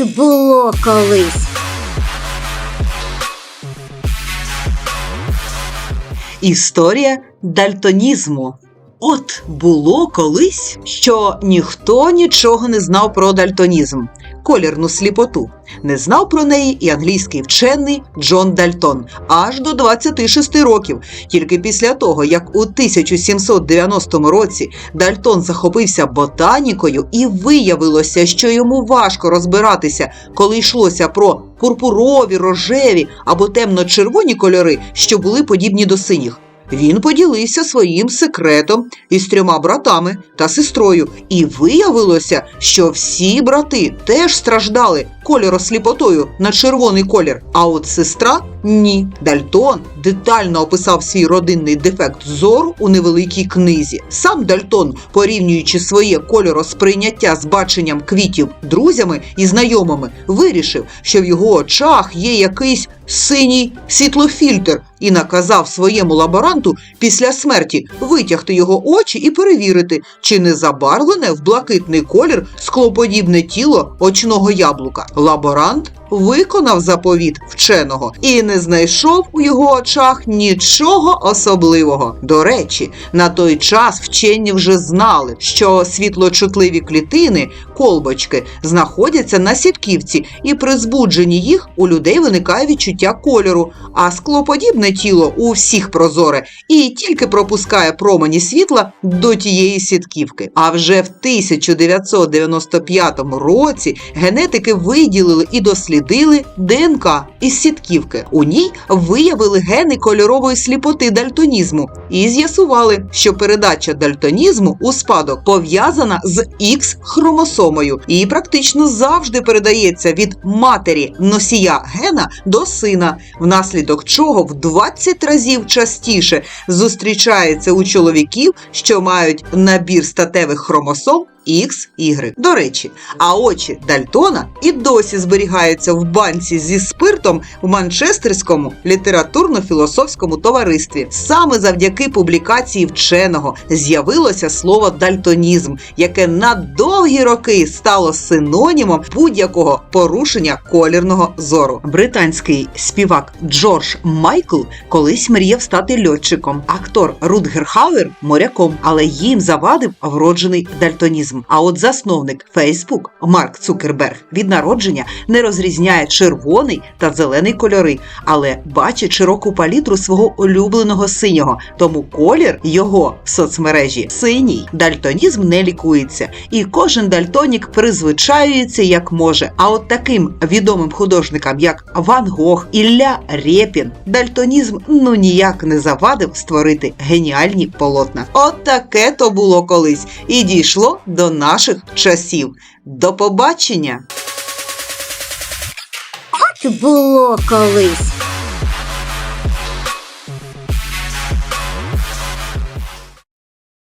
От було колись. Історія дальтонізму. От було колись, що ніхто нічого не знав про дальтонізм, колірну сліпоту. Не знав про неї і англійський вчений Джон Дальтон аж до 26 років. Тільки після того, як у 1790 році Дальтон захопився ботанікою, і виявилося, що йому важко розбиратися, коли йшлося про пурпурові, рожеві або темно-червоні кольори, що були подібні до синіх. Він поділився своїм секретом із трьома братами та сестрою, і виявилося, що всі брати теж страждали кольоросліпотою на червоний колір. А от сестра ні. Дальтон детально описав свій родинний дефект зору у невеликій книзі. Сам Дальтон, порівнюючи своє кольоросприйняття з баченням квітів друзями і знайомими, вирішив, що в його очах є якийсь синій світлофільтр, і наказав своєму лаборанту після смерті витягти його очі і перевірити, чи не забарвлене в блакитний колір склоподібне тіло очного яблука. Лаборант виконав заповіт вченого і не знайшов у його очах нічого особливого. До речі, на той час вчені вже знали, що світлочутливі клітини, колбочки, знаходяться на сітківці, і при збудженні їх у людей виникає відчуття кольору, а склоподібне тіло у всіх прозоре і тільки пропускає промені світла до тієї сітківки. А вже в 1995 році генетики виділили і дослідили ДНК із сітківки. У ній виявили гени кольорової сліпоти дальтонізму і з'ясували, що передача дальтонізму у спадок пов'язана з Х хромосомою і практично завжди передається від матері носія гена до сина, внаслідок чого в 20 разів частіше зустрічається у чоловіків, що мають набір статевих хромосом X, Y. До речі, а очі Дальтона і досі зберігаються в банці зі спиртом в Манчестерському літературно-філософському товаристві. Саме завдяки публікації вченого з'явилося слово дальтонізм, яке на довгі роки стало синонімом будь-якого порушення колірного зору. Британський співак Джордж Майкл колись мріяв стати льотчиком, актор Рутгер Хауер моряком, але їм завадив вроджений дальтонізм. А от засновник Facebook Марк Цукерберг від народження не розрізняє червоний та зелений кольори, але бачить широку палітру свого улюбленого синього. Тому колір його в соцмережі синій. Дальтонізм не лікується, і кожен дальтонік призвичаюється як може. А от таким відомим художникам, як Ван Гог, Ілля Рєпін, дальтонізм ну ніяк не завадив створити геніальні полотна. От таке то було колись і дійшло до наших часів. До побачення! От було колись.